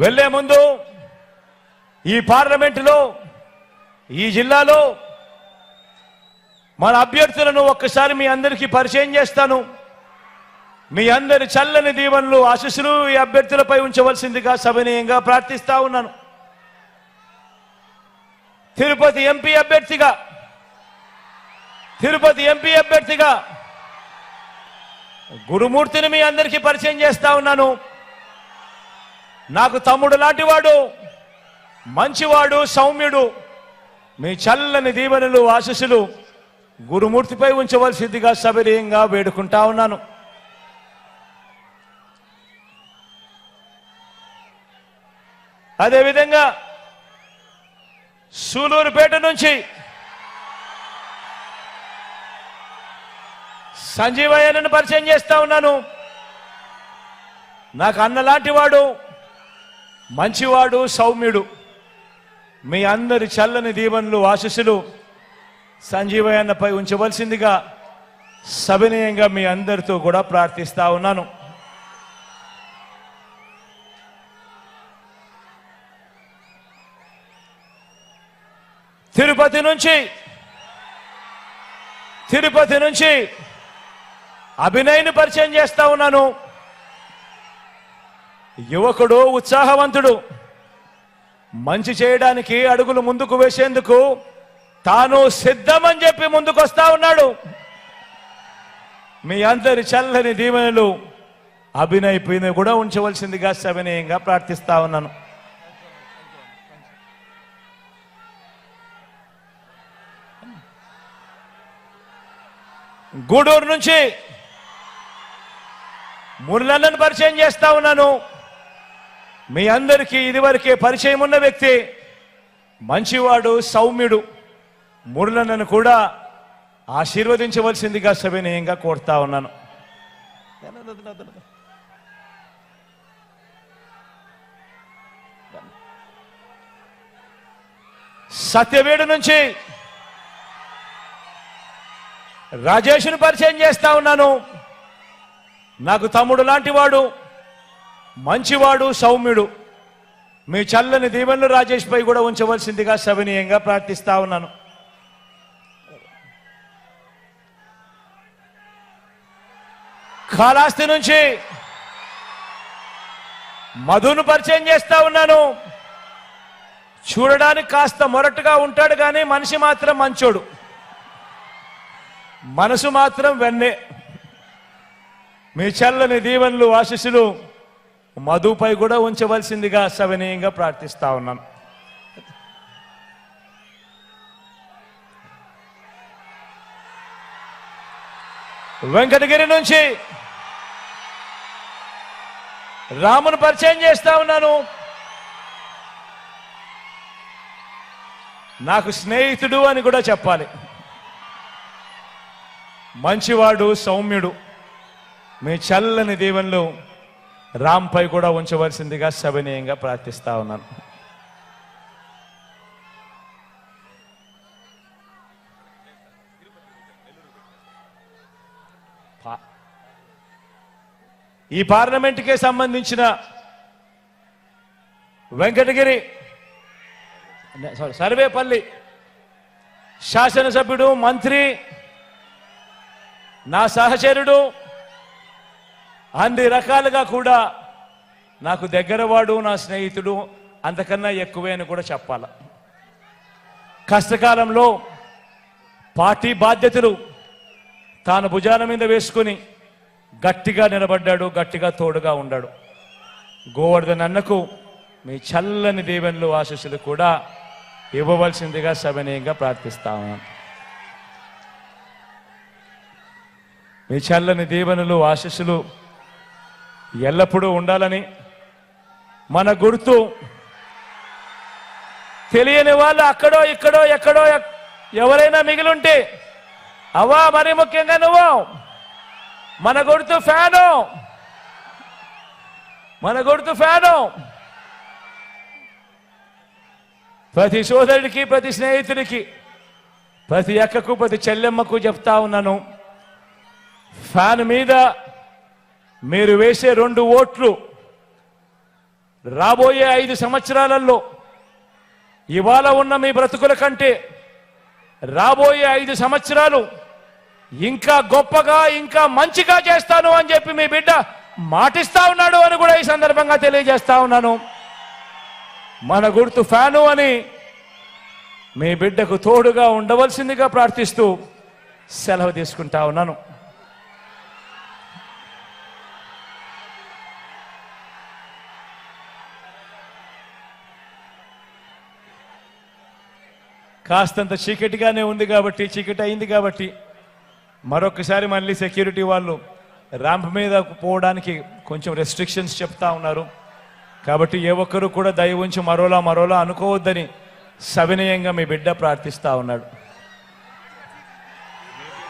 వెళ్ళే ముందు ఈ పార్లమెంటులో ఈ జిల్లాలో మన అభ్యర్థులను ఒక్కసారి మీ అందరికీ పరిచయం చేస్తాను. మీ అందరి చల్లని దీవెనలు ఆశీస్సులు ఈ అభ్యర్థులపై ఉంచవలసిందిగా సవినయంగా ప్రార్థిస్తా ఉన్నాను. తిరుపతి ఎంపీ అభ్యర్థిగా తిరుపతి ఎంపీ అభ్యర్థిగా గురుమూర్తిని మీ అందరికీ పరిచయం చేస్తా ఉన్నాను. నాకు తమ్ముడు లాంటివాడు మంచివాడు సౌమ్యుడు మీ చల్లని దీవెనలు ఆశీస్సులు గురుమూర్తిపై ఉంచవలసిందిగా సవినయంగా వేడుకుంటా ఉన్నాను. అదేవిధంగా సూలూరుపేట నుంచి సంజీవయ్యను పరిచయం చేస్తా ఉన్నాను. నాకు అన్నలాంటి వాడు మంచివాడు సౌమ్యుడు. మీ అందరి చల్లని దీవెనలు ఆశీస్సులు సంజీవయ్యన్నపై ఉంచవలసిందిగా సవినయంగా మీ అందరితో కూడా ప్రార్థిస్తా ఉన్నాను. తిరుపతి నుంచి తిరుపతి నుంచి అభినయని పరిచయం చేస్తా ఉన్నాను. యువకుడు ఉత్సాహవంతుడు. మంచి చేయడానికి అడుగులు ముందుకు వేసేందుకు తాను సిద్ధమని చెప్పి ముందుకు వస్తా ఉన్నాడు. మీ అందరి చల్లని దీవెనలు అభినయ్ కూడా ఉంచవలసిందిగా సవినయంగా ప్రార్థిస్తా ఉన్నాను. గూడూరు నుంచి మురళన్నను పరిచయం చేస్తా ఉన్నాను. మీ అందరికీ ఇదివరకే పరిచయం ఉన్న వ్యక్తి మంచివాడు సౌమ్యుడు మురళనను కూడా ఆశీర్వదించవలసిందిగా సవినయంగా కోరుతా ఉన్నాను. సత్యవేడు నుంచి రాజేష్ను పరిచయం చేస్తా ఉన్నాను. నాకు తమ్ముడు లాంటి వాడు. మంచివాడు సౌమ్యుడు. మీ చల్లని దీవెనలు రాజేష్ పై కూడా ఉంచవలసిందిగా సవనీయంగా ప్రార్థిస్తా ఉన్నాను. కాళాస్తి నుంచి మధును పరిచయం చేస్తా ఉన్నాను. చూడడానికి కాస్త మొరటుగా ఉంటాడు కానీ మనిషి మాత్రం మంచోడు. మనసు మాత్రం వెన్నే. మీ చల్లని దీవెనలు ఆశీస్సులు మధుపై కూడా ఉంచవలసిందిగా సవినయంగా ప్రార్థిస్తా ఉన్నాను. వెంకటగిరి నుంచి రామును పరిచయం చేస్తా ఉన్నాను. నాకు స్నేహితుడు అని కూడా చెప్పాలి. మంచివాడు సౌమ్యుడు. మీ చల్లని దీవెనలు రాంపై కూడా ఉంచవలసిందిగా శవనీయంగా ప్రార్థిస్తా ఉన్నాను. ఈ పార్లమెంట్కే సంబంధించిన వెంకటగిరి సారీ సర్వేపల్లి శాసనసభ్యుడు మంత్రి నా సహచరుడు అన్ని రకాలుగా కూడా నాకు దగ్గరవాడు నా స్నేహితుడు అంతకన్నా ఎక్కువే అని కూడా చెప్పాల. కష్టకాలంలో పార్టీ బాధ్యతలు తాను భుజాన మీద వేసుకుని గట్టిగా నిలబడ్డాడు గట్టిగా తోడుగా ఉన్నాడు గోవర్ధన్ అన్నకు మీ చల్లని దీవెనలు ఆశీస్సులు కూడా ఇవ్వవలసిందిగా సవినీయంగా ప్రార్థిస్తాము మీ చల్లని దీవెనలు ఆశీస్సులు ఎల్లప్పుడూ ఉండాలని మన గుర్తు తెలియని వాళ్ళు అక్కడో ఇక్కడో ఎక్కడో ఎవరైనా మిగిలింటే అవ్వా మరి ముఖ్యంగా నువ్వు. మన గుర్తు ఫ్యాను. మన గుర్తు ఫ్యాను. ప్రతి సోదరుడికి ప్రతి స్నేహితుడికి ప్రతి అక్కకు ప్రతి చెల్లెమ్మకు చెప్తా ఉన్నాను. ఫ్యాన్ మీద మీరు వేసే రెండు ఓట్లు రాబోయే ఐదు సంవత్సరాలలో ఇవాళ ఉన్న మీ బ్రతుకుల కంటే రాబోయే ఐదు సంవత్సరాలు ఇంకా గొప్పగా ఇంకా మంచిగా చేస్తాను అని చెప్పి మీ బిడ్డ మాటిస్తా ఉన్నాడు అని కూడా ఈ సందర్భంగా తెలియజేస్తా ఉన్నాను. మన గుర్తు ఫ్యాను అని మీ బిడ్డకు తోడుగా ఉండవలసిందిగా ప్రార్థిస్తూ సెలవు తీసుకుంటా ఉన్నాను. కాస్తంత చీకటిగానే ఉంది కాబట్టి చీకటి అయింది కాబట్టి మరొకసారి మళ్ళీ సెక్యూరిటీ వాళ్ళు ర్యాంప్ మీద పోవడానికి కొంచెం రెస్ట్రిక్షన్స్ చెప్తా ఉన్నారు. కాబట్టి ఏ ఒక్కరు కూడా దయ ఉంచి మరోలా మరోలా అనుకోవద్దని సవినయంగా మీ బిడ్డ ప్రార్థిస్తూ ఉన్నాడు.